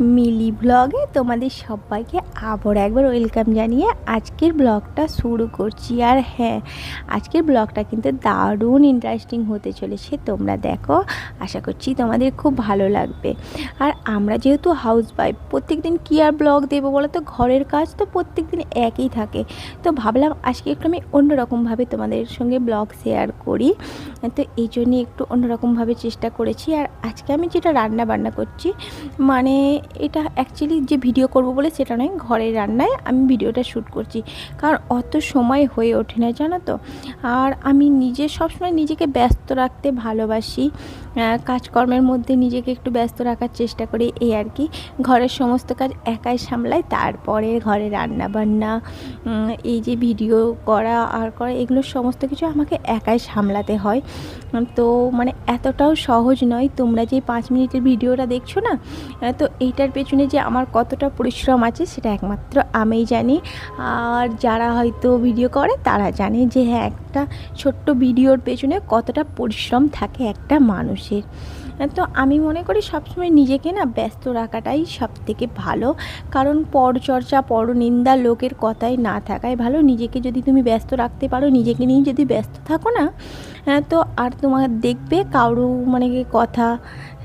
মিলি ব্লগে তোমাদের সবাইকে আবার একবার ওয়েলকাম জানিয়ে আজকের ব্লগটা শুরু করছি। আর হ্যাঁ আজকের ব্লগটা কিন্তু দারুণ ইন্টারেস্টিং হতে চলেছে। তোমরা দেখো, আশা করছি তোমাদের খুব ভালো লাগবে। আর আমরা যেহেতু হাউস ওয়াইফ প্রত্যেক দিন কী আর ব্লগ দেবো বলো তো? ঘরের কাজ তো প্রত্যেক দিন একই থাকে। তো ভাবলাম আজকে একটু আমি অন্যরকমভাবে তোমাদের সঙ্গে ব্লগ শেয়ার করি। তো এই জন্যে একটু অন্যরকমভাবে চেষ্টা করেছি। আর আজকে আমি যেটা রান্না বান্না করছি মানে এটা অ্যাকচুয়ালি যে ভিডিও করব বলে সেটা নয়, ঘরের রান্নায় আমি ভিডিওটা শ্যুট করছি। কারণ অত সময় হয়ে ওঠে না, জানো তো? আর আমি নিজে সবসময় নিজেকে ব্যস্ত রাখতে ভালোবাসি। কাজকর্মের মধ্যে নিজেকে একটু ব্যস্ত রাখার চেষ্টা করি, এই আর কি। ঘরের সমস্ত কাজ একাই সামলাই, তারপরে ঘরে রান্না বান্না এই যে ভিডিও করা আর করা, এগুলো সমস্ত কিছু আমাকে একাই সামলাতে হয়। তো মানে এতটাও সহজ নয়, তোমরা যে পাঁচ মিনিটের ভিডিওটা দেখছ না তো এইটার পেছনে যে আমার কতটা পরিশ্রম আছে, সেটা একমাত্র আমিই জানি। আর যারা হয়তো ভিডিও করে, তারা জানে যে হ্যাঁ একটা ছোট্ট ভিডিওর পেছনে কতটা পরিশ্রম থাকে একটা মানুষের। তো আমি মনে করি সবসময় নিজেকে না ব্যস্ত রাখাটাই সব থেকে ভালো। কারণ পরচর্চা, পরনিন্দা লোকের কথাই না থাকাই ভালো। নিজেকে যদি তুমি ব্যস্ত রাখতে পারো, নিজেকে নিয়ে যদি ব্যস্ত থাকো না হ্যাঁ তো আর তোমার দেখবে কারও মানে কথা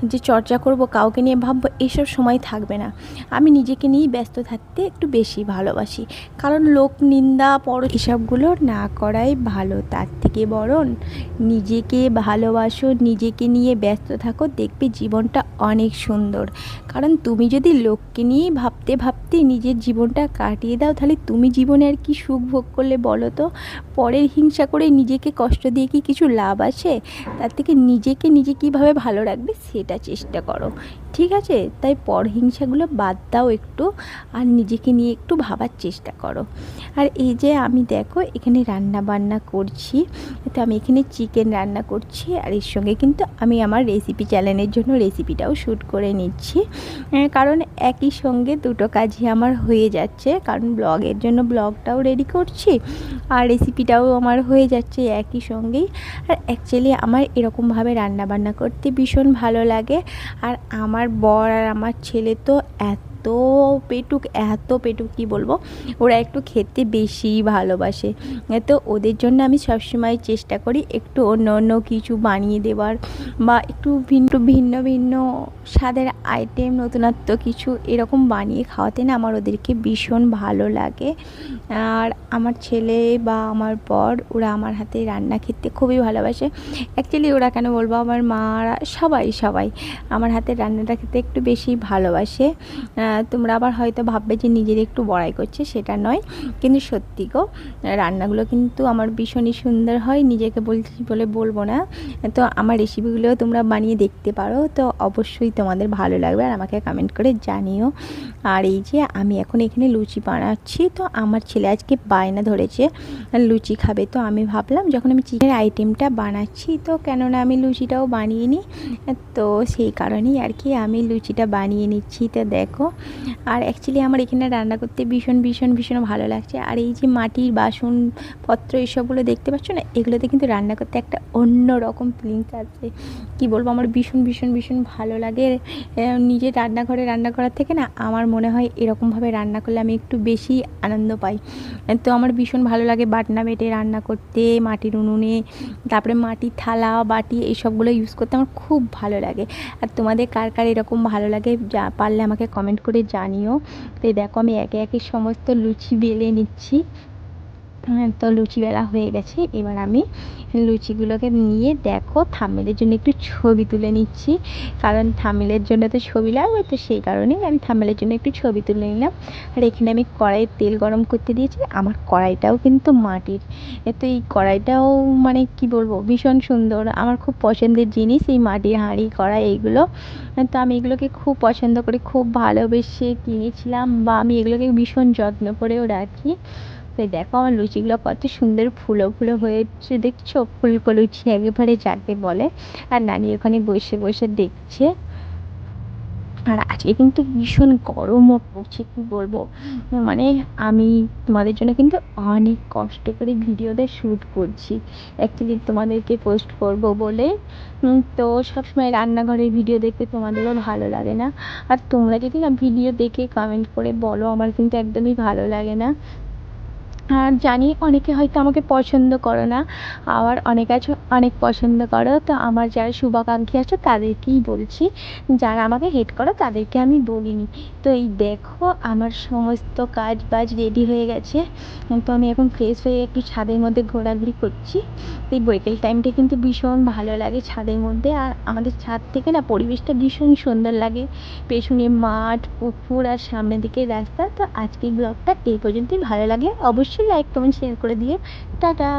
যে চর্চা করব, কাউকে নিয়ে ভাববো, এসব সময় থাকবে না। আমি নিজেকে নিয়েই ব্যস্ত থাকতে একটু বেশি ভালোবাসি। কারণ লোক, নিন্দা পর এসবগুলো না করাই ভালো। তার থেকে বরং নিজেকে ভালোবাসো, নিজেকে নিয়ে ব্যস্ত থাকো, দেখবে জীবনটা অনেক সুন্দর। কারণ তুমি যদি লোককে নিয়েই ভাবতে ভাবতে নিজের জীবনটা কাটিয়ে দাও, তাহলে তুমি জীবনে আর কি সুখ ভোগ করলে বলো তো? পরের হিংসা করে নিজেকে কষ্ট দিয়ে কি কিছু লাভ আছে? তার থেকে নিজেকে নিজে কীভাবে ভালো রাখবে সেটা চেষ্টা করো। ঠিক আছে? তাই পরহিংসাগুলো বাদ দাও একটু আর নিজেকে নিয়ে একটু ভাবার চেষ্টা করো। আর এই যে আমি দেখো এখানে রান্না বান্না করছি, তো আমি এখানে চিকেন রান্না করছি আর এর সঙ্গে কিন্তু আমি আমার রেসিপি চ্যানেলের জন্য রেসিপিটাও শ্যুট করে নিচ্ছি। কারণ একই সঙ্গে দুটো কাজই আমার হয়ে যাচ্ছে, কারণ ব্লগের জন্য ব্লগটাও রেডি করছি আর রেসিপিটাও আমার হয়ে যাচ্ছে একই সঙ্গেই। আর অ্যাকচুয়ালি আমার এরকমভাবে রান্না বান্না করতে ভীষণ ভালো লাগে। আর আমার বর আর আমার ছেলে তো এত পেটুক, এত পেটুক, কি বলব? ওরা একটু খেতে বেশি ভালোবাসে। তো ওদের জন্য আমি সবসময় চেষ্টা করি একটু অন্য অন্য কিছু বানিয়ে দেওয়ার বা একটু ভিন্ন ভিন্ন ভিন্ন স্বাদের আইটেম নতুনত্ব কিছু এরকম বানিয়ে খাওয়াতে না আমার ওদেরকে ভীষণ ভালো লাগে। আর আমার ছেলে বা আমার বর, ওরা আমার হাতে রান্না খেতে খুবই ভালোবাসে। অ্যাকচুয়ালি ওরা কেন বলব? আমার মারা সবাই সবাই আমার হাতের রান্নাটা খেতে একটু বেশি ভালোবাসে। তোমরা আবার হয়তো ভাববে যে নিজের একটু বড়াই করছে, সেটা নয়। কিন্তু সত্যি গো, রান্নাগুলো কিন্তু আমার ভীষণই সুন্দর হয়, নিজেকে বলছি বলে বলব না। তো আমার রেসিপিগুলো তোমরা বানিয়ে দেখতে পারো, তো অবশ্যই তোমাদের ভালো লাগবে আর আমাকে কমেন্ট করে জানিও। আর এই যে আমি এখন এখানে লুচি বানাচ্ছি, তো আমার ছেলে আজকে বায়না ধরেছে, লুচি খাবে। তো আমি ভাবলাম যখন আমি চিকেনের আইটেমটা বানাচ্ছি, তো কেননা আমি লুচিটাও বানিয়ে নিই, তো সেই কারণেই আর কি আমি লুচিটা বানিয়ে নিচ্ছি। তো দেখো আর অ্যাকচুয়ালি আমার এখানে রান্না করতে ভীষণ ভীষণ ভীষণ ভালো লাগছে। আর এই যে মাটির বাসনপত্র এসবগুলো দেখতে পাচ্ছ না? এগুলোতে কিন্তু রান্না করতে একটা অন্য রকম ফিলিংস আছে কি বলব? আমার ভীষণ ভীষণ ভীষণ ভালো লাগে। নিজের রান্নাঘরে রান্না করার থেকে না আমার মনে হয় এরকমভাবে রান্না করলে আমি একটু বেশি আনন্দ পাই। তো আমার ভীষণ ভালো লাগে বাটনা বেটে রান্না করতে, মাটির উনুনে, তারপরে মাটির থালা, বাটি এইসবগুলো ইউজ করতে আমার খুব ভালো লাগে। আর তোমাদের কার কার এরকম ভালো লাগে যা পারলে আমাকে কমেন্ট করে জানিও। তো দেখো আমি একে একে সমস্ত লুচি বেলে নিচ্ছি। তো লুচি বেলা হয়ে গেছে। এবার আমি লুচিগুলোকে নিয়ে দেখো থামেলের জন্য একটু ছবি তুলে নিচ্ছি। কারণ থামেলের জন্য তো ছবি লাগবে, তো সেই কারণেই আমি থামেলের জন্য একটু ছবি তুলে নিলাম। আর এখানে আমি কড়াইয়ে তেল গরম করতে দিয়েছি। আমার কড়াইটাও কিন্তু মাটির। তো এই কড়াইটাও মানে কি বলব, ভীষণ সুন্দর। আমার খুব পছন্দের জিনিস এই মাটির হাঁড়ি, কড়াই, এইগুলো। তো আমি এগুলোকে খুব পছন্দ করি, খুব ভালোবেসে কিনেছিলাম বা আমি এগুলোকে ভীষণ যত্ন করেও রাখি। এই দেখো আমার লুচিগুলো কত সুন্দর ফুলো ফুলো হয়েছে, দেখছ? ফুলকো লুচি একেবারে যাকে বলে। আর নানি ওখানে বসে বসে দেখছে। আর আজকে কিন্তু ভীষণ গরমও পড়ছে, কী বলব? মানে আমি তোমাদের জন্য কিন্তু অনেক কষ্ট করে ভিডিওটা শ্যুট করছি। অ্যাকচুয়ালি তোমাদেরকে পোস্ট করব বলে। তো সবসময় রান্নাঘরের ভিডিও দেখতে তোমাদেরও ভালো লাগে না। আর তোমরা যদি না ভিডিও দেখে কমেন্ট করে বলো, আমার কিন্তু একদমই ভালো লাগে না। আর জানি অনেকে হয়তো আমাকে পছন্দ করো না। আবার অনেক আছো, অনেক পছন্দ করো। তো আমার যারা শুভাকাঙ্ক্ষী আছে, তাদেরকেই বলছি, যারা আমাকে হেট করো, তাদেরকে আমি বলিনি তো এই দেখো, আমার সমস্ত কাজ বাজ রেডি হয়ে গেছে। তো আমি এখন ফ্রেশ হয়ে একটু ছাদের মধ্যে ঘোরাঘুরি করছি। তো এই বৈকাল টাইমটা কিন্তু ভীষণ ভালো লাগে ছাদের মধ্যে। আর আমাদের ছাদ থেকে না, পরিবেশটা ভীষণ সুন্দর লাগে। পেছনে মাঠ, পুকুর আর সামনের দিকে রাস্তা। তো আজকের ব্লগটা এই পর্যন্তই। ভালো লাগে অবশ্যই লাইক কমেন্ট শেয়ার করে দিয়ে টাটা!